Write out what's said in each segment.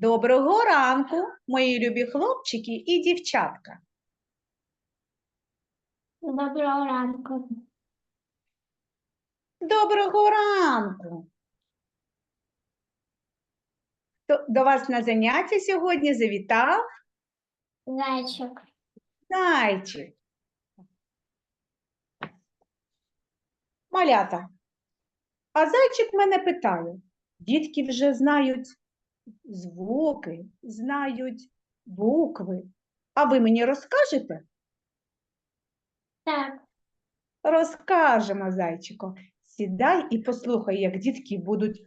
Доброго ранку, мої любі хлопчики і дівчатка. Доброго ранку. Доброго ранку. До- вас на заняття сьогодні завітав Зайчик. зайчик. Малята. А зайчик мене питає: дітки вже знають звуки, знають букви. А ви мені розкажете? Так, Розкажемо, зайчику. Сідай і послухай, як дітки будуть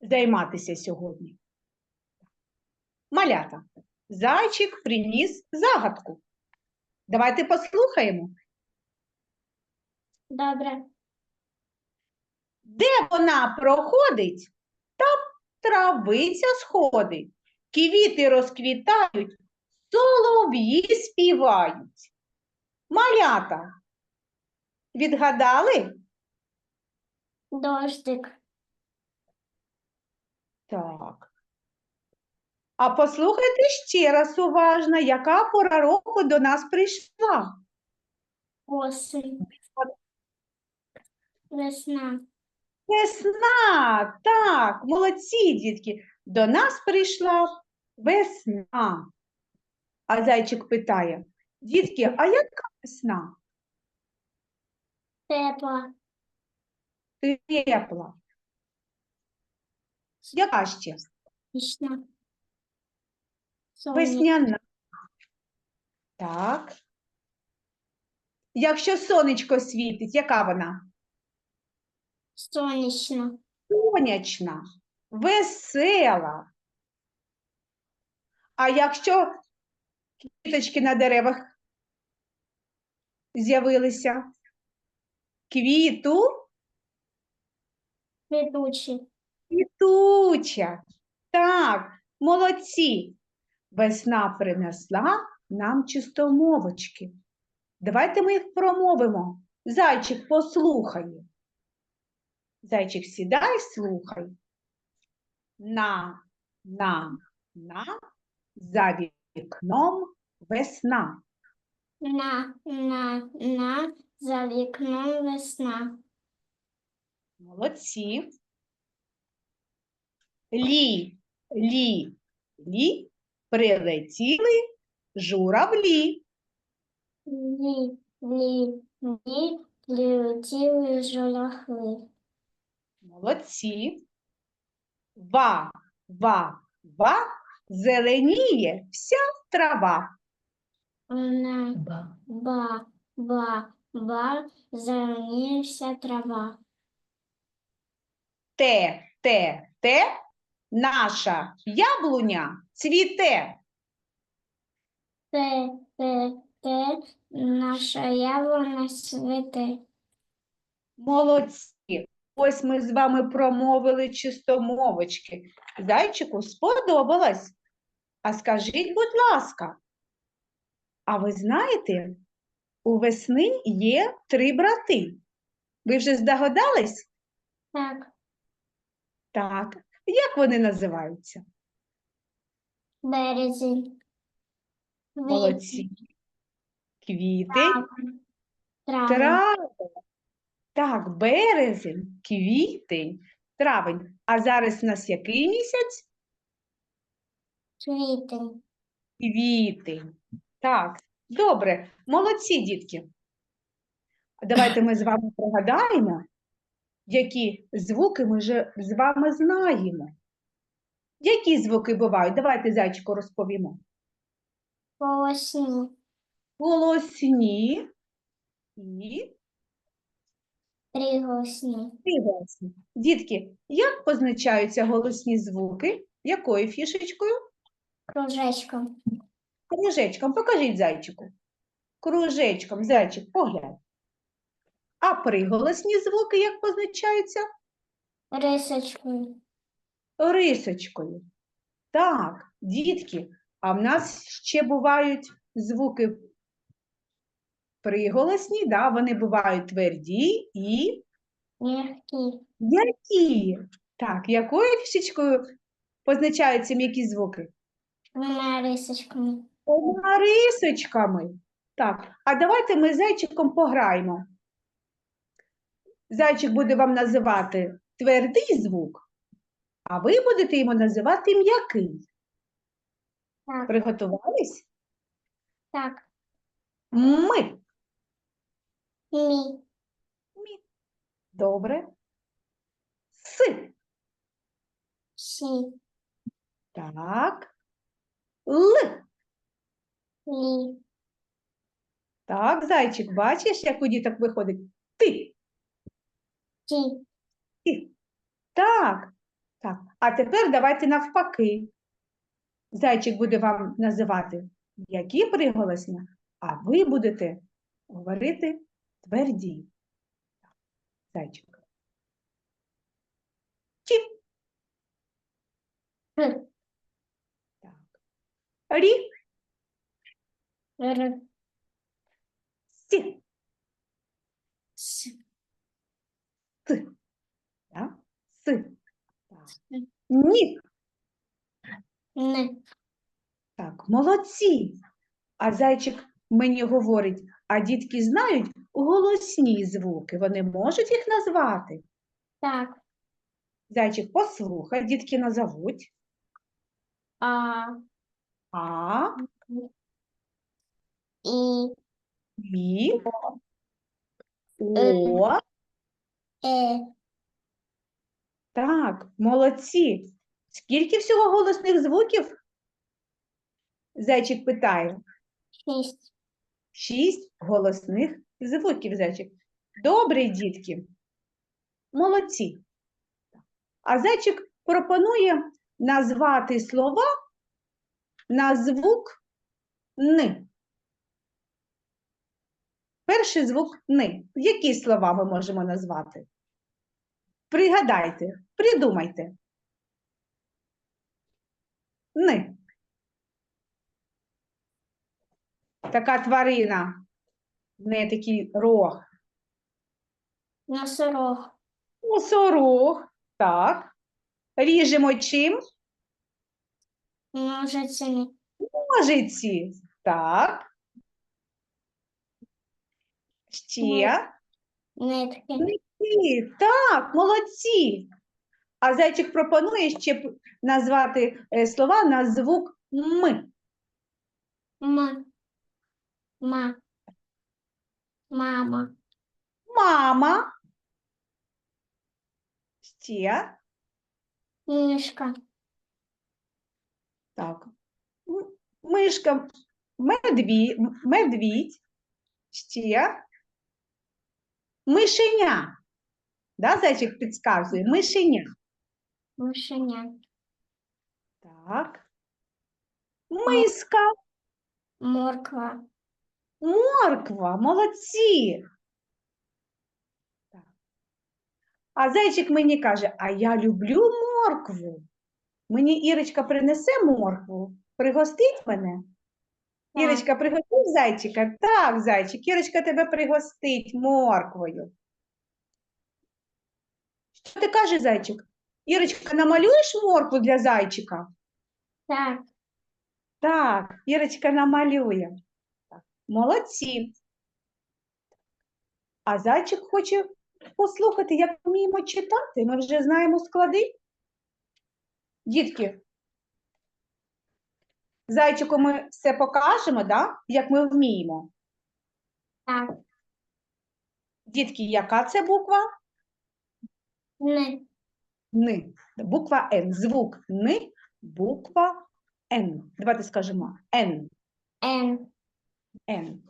займатися сьогодні. Малята, зайчик приніс загадку. Давайте послухаємо, добре. де вона проходить, там травиця сходить, квіти розквітають, солов'ї співають. Малята, відгадали? Дождик. Так. А послухайте ще раз уважно, яка пора року до нас прийшла. Осень. Весна. Весна, так, молодці, дітки. До нас прийшла весна. А зайчик питає: дітки, а яка весна? Тепла. Тепла. Яка ще? Сонячна. Весняна. Так. Якщо сонечко світить, яка вона? Сонячна. сонячна, весела. А якщо квіточки на деревах з'явилися, квіту Квітучий. квітуча. Так, молодці. Весна принесла нам чистомовочки. Давайте ми їх промовимо. Зайчик послухає. Зайчик сідай, слухай. На, на, на, за вікном весна. На, на, на, за вікном весна. Молодці. Лі, лі, лі, прилетіли журавлі. Лі, лі, лі, летіли жолохли. Молодці. Ва, ва, ва, зеленіє вся трава. Вона ба, ба, ба, зеленіється трава. Те, те, те, наша яблуня цвіте. Те, те, те, наша яблуня цвіте. Молодці. Ось ми з вами промовили чистомовочки. Зайчику сподобалось. А скажіть, будь ласка, а ви знаєте, у весни є три брати. Ви вже здогадались? Так, Так. Як вони називаються? березень. Молодці. Травень, травень, травень. Так, березень, квітень, травень. А зараз у нас який місяць? квітень. Квітень. Так, добре. Молодці, дітки. Давайте ми з вами пригадаємо, які звуки ми вже з вами знаємо. Які звуки бувають? Давайте зайчику розповімо. Голосні, Голосні і приголосні. приголосні. Дітки, як позначаються голосні звуки? Якою фішечкою? Кружечком. Кружечком. Покажіть зайчику. Кружечком, зайчик, поглянь. А приголосні звуки як позначаються? Рисочкою. Рисочкою. Так, дітки, а в нас ще бувають звуки приголосні, да, вони бувають тверді і М'які. які. Так, якою фішечкою позначаються м'які звуки? Двома рисочками. Двома рисочками. Так, а давайте ми з зайчиком пограємо. Зайчик буде вам називати твердий звук, а ви будете йому називати м'який. Так, Приготувались? так. Ми. Мі. Добре. С. Сі. Так. Л. Лі. Так, зайчик, бачиш, як у діток виходить? Ти. Ті. Ти. Так. Так. А тепер давайте навпаки. Зайчик буде вам називати які приголосні, а ви будете говорити тверді. Зайчик. Ті. Р. Так. Рі. Р. Сі. С. Т. Так. С. Так. Ні. Н. Так, молодці. А зайчик мені говорить, а дітки знають голосні звуки. Вони можуть їх назвати. Так. Зайчик, послухай, дітки назовуть. А. А, І. І, О. Е. Так, молодці. Скільки всього голосних звуків? Зайчик питає. Шість. Шість голосних звуків, зайчик. Добре, дітки. Молодці. А зайчик пропонує назвати слова на звук Н. Перший звук Н. Які слова ми можемо назвати? Пригадайте, придумайте. Н. Така тварина, не такий рог. Носорог. Носорог, так. Ріжемо чим? Ножицями. Ножиці. Так. Ще. Нитки. І, так, молодці. А зайчик пропонує ще назвати е, слова на звук М. М. Ма. Мама. Мама. Ще. Мишка. Так. Мишка. Медві... Медвідь. Ще. Мишеня. Да, зайчик підказує. Мишеня. Мишеня. Так. Миска. Морква. Морква. Молодці. А зайчик мені каже, а я люблю моркву. Мені Ірочка принесе моркву. Пригостить мене? Так. Ірочка, пригостить зайчика? Так, зайчик, Ірочка тебе пригостить морквою. Що ти кажеш, зайчик? Ірочка, намалюєш моркву для зайчика? Так. Так, Ірочка намалює. Молодці. А зайчик хоче послухати, як вміємо читати. Ми вже знаємо склади. Дітки, зайчику ми все покажемо, да? як ми вміємо. Так. Дітки, яка це буква? Н. Н. Буква Н. Звук Н, буква Н. Давайте скажемо Н. Н. Н.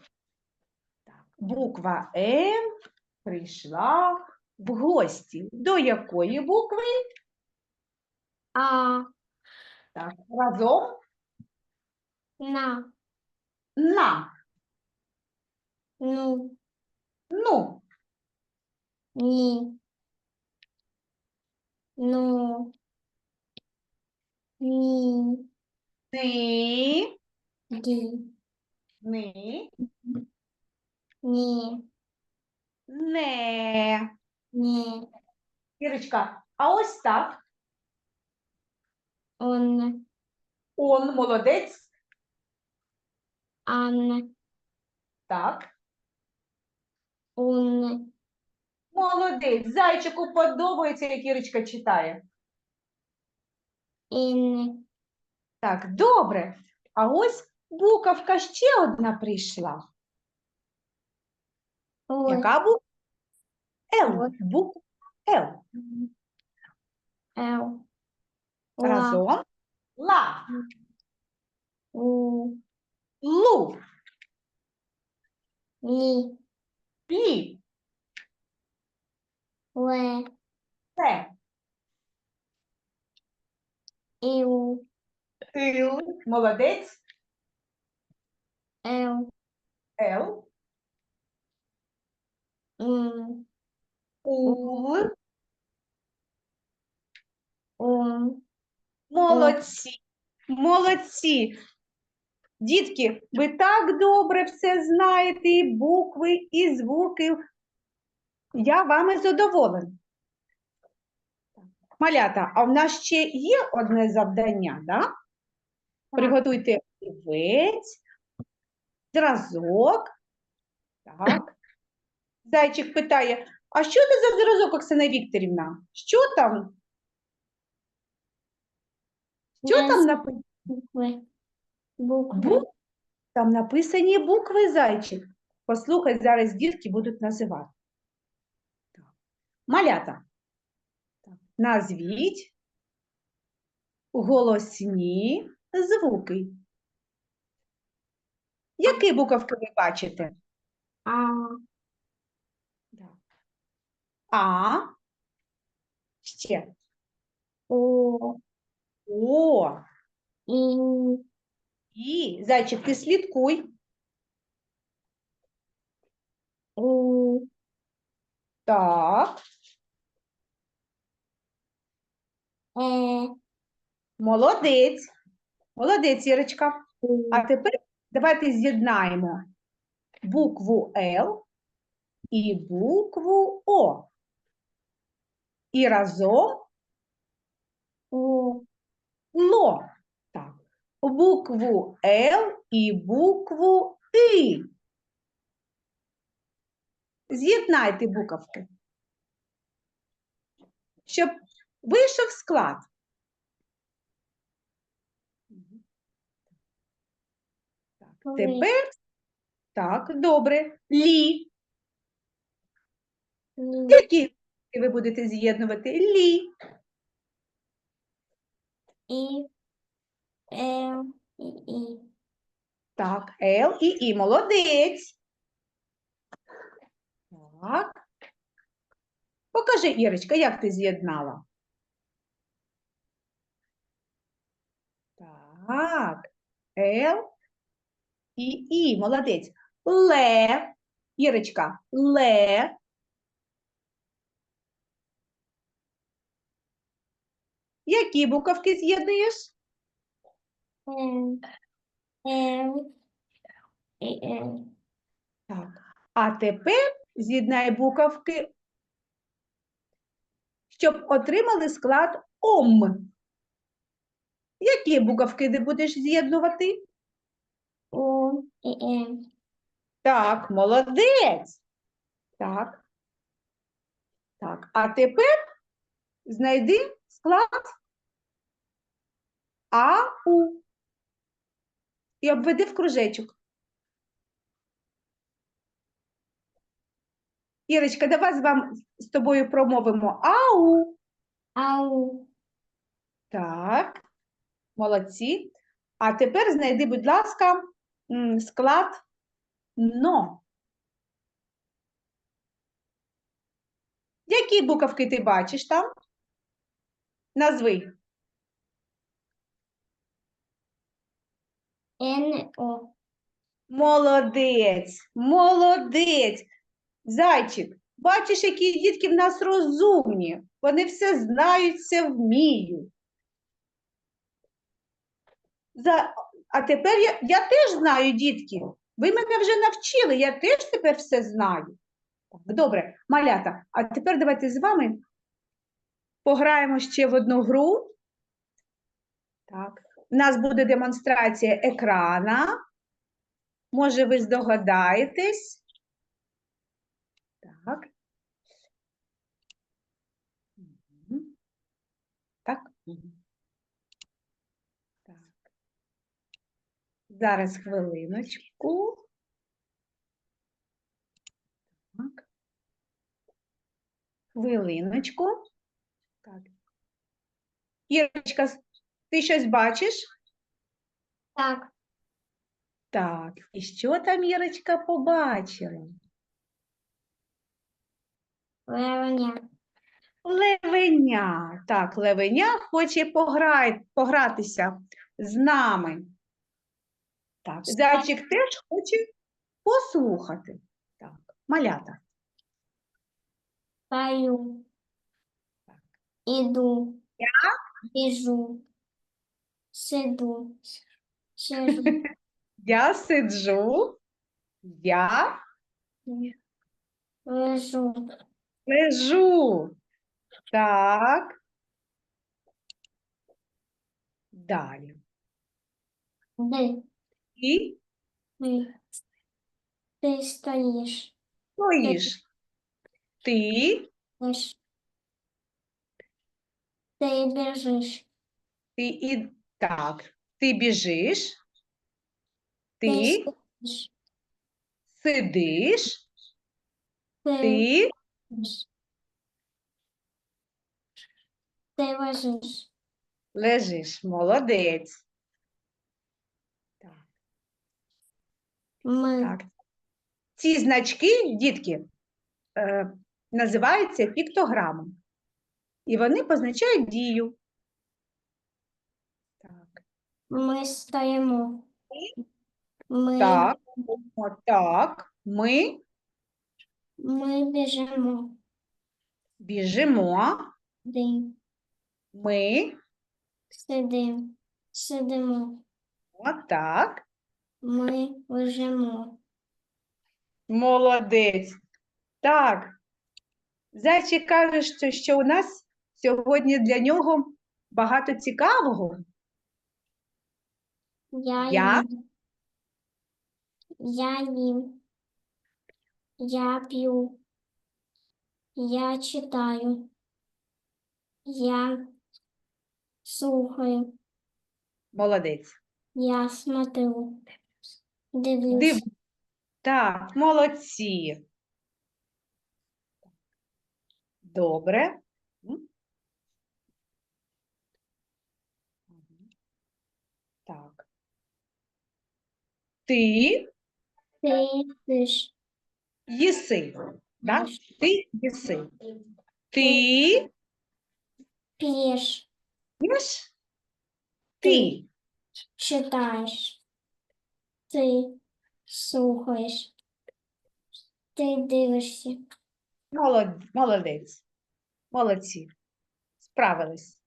Так. Буква Н прийшла в гості. До якої букви? А. Так. Разом На. на. Ну. Ну. Ні. Ну. Ні. Ни. Ді. Ни. Ні. Не. Ні. Ірочка, а ось так. Он. Он, молодець. Ан. Так. Ун. Молодець. Зайчику подобається, як Ірочка читає. Ін. Так, добре. А ось буковка ще одна прийшла. Ой. Яка буква? Л. Ось. Буква Л. Ел. Ла. Разом. Ла. У. Лу. Лі. Лі. Ле. Те. Іу. Ил. Молодець. Ел. Л. Ун. Ул. Ун. Молодці. Молодці. Дітки, ви так добре все знаєте, і букви, і звуки. Я вами задоволена. Малята, а в нас ще є одне завдання, да? Приготуйте олівець, зразок. Так. Зайчик питає: а що це за зразок, Оксана Вікторівна? Що там? Що Я там написано? Букви. Букви. Бу- Там написані букви зайчик. Послухай, зараз дітки будуть називати. Так. Малята. Так. Назвіть голосні звуки. Які буковки ви бачите? А. А. Ще. У. О. І. І. Зайчик, ти слідкуй. У. Так. Е. Молодець. Молодець, Ірочка. А тепер давайте з'єднаємо букву Л і букву О. І разом У. ло. Так. Букву Л і букву І. З'єднайте буковки. Щоб вийшов склад. Так, Лі. Тепер так, добре. Лі. Які ви будете з'єднувати? Лі. І. Ел. І. І. Так, Л і І. Молодець. Так. Покажи, Ірочка, як ти з'єднала? Так. Л і І. Молодець. Ле. Ірочка, ле. Які буковки з'єднуєш? Так. А тепер з'єднай буковки, щоб отримали склад ОМ. Які буковки ти будеш з'єднувати? У. І. Ел. Так, молодець. Так. Так. А тепер знайди склад АУ. І обведи в кружечок. Ірочка, давай з вами з тобою промовимо АУ. Ау. Так, молодці. А тепер знайди, будь ласка, склад НО. Які буковки ти бачиш там? Назви. Н. О. Молодець, молодець. Зайчик, бачиш, які дітки в нас розумні. Вони все знають, все вміють. За... А тепер я, я теж знаю, дітки. Ви мене вже навчили, я теж тепер все знаю. Добре, малята, а тепер давайте з вами пограємо ще в одну гру. Так. У нас буде демонстрація екрана. Може, ви здогадаєтесь? Так. Так. Зараз хвилиночку. Так. Хвилиночку. Так. Ірочка, ти щось бачиш? Так. Так. І що там Ірочка побачила? Левеня. Левеня. Так, левеня хоче пограй, погратися з нами. Так, зайчик теж хоче послухати. Так, малята. Пою. Іду. Біжу. Сиду. Сижу. Я сиджу, я Лежу. лежу. Так. Далі. Де І ти? Ти стоїш. стоїш. Ти, Лиш. Ти біжиш. ти і так. Ти біжиш. Ти Ти стоїш. сидиш. Ти Ти. Ти лежиш. лежиш. Молодець. Так. Ми. Так. Ці значки, дітки, е, називаються піктограмом. І вони позначають дію. Так. Ми стоїмо. Ми, Так. Так. Ми ми біжимо. біжимо. Дим. Ми Сидим. Сидимо. отак. Ми лежимо. Молодець. Так. Зайчик каже, що, що у нас сьогодні для нього багато цікавого. Я Я? їм. Я їм. Я п'ю. Я читаю. Я слухаю. Молодець. Я смотрю. Дивлюсь. Див... Так, молодці. Добре. Так. Ти Ти їсиш. їси. Так? Ти їси. Ти П'єш. їш. Ти. Читаєш. Ти слухаєш. Ти дивишся. Молод- Молодець. Молодці. Справились.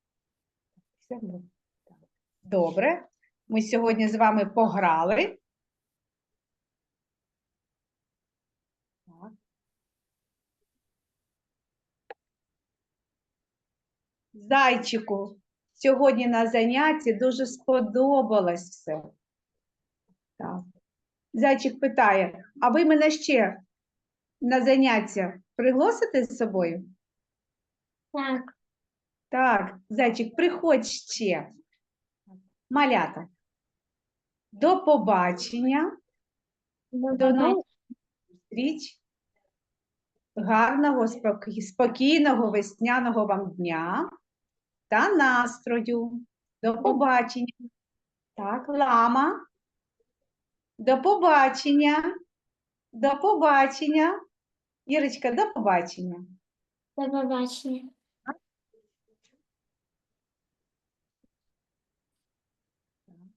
Добре. Ми сьогодні з вами пограли. Зайчику, сьогодні на занятті дуже сподобалось все. Так. Зайчик питає: а ви мене ще на заняття пригласите з собою? Так. Так, зайчик, приходь ще. Малята. До побачення, до нових зустріч. Гарного, спокійного весняного вам дня та настрою. До побачення. Так, лама. До побачення. До побачення. Ірочка, до побачення. До побачення.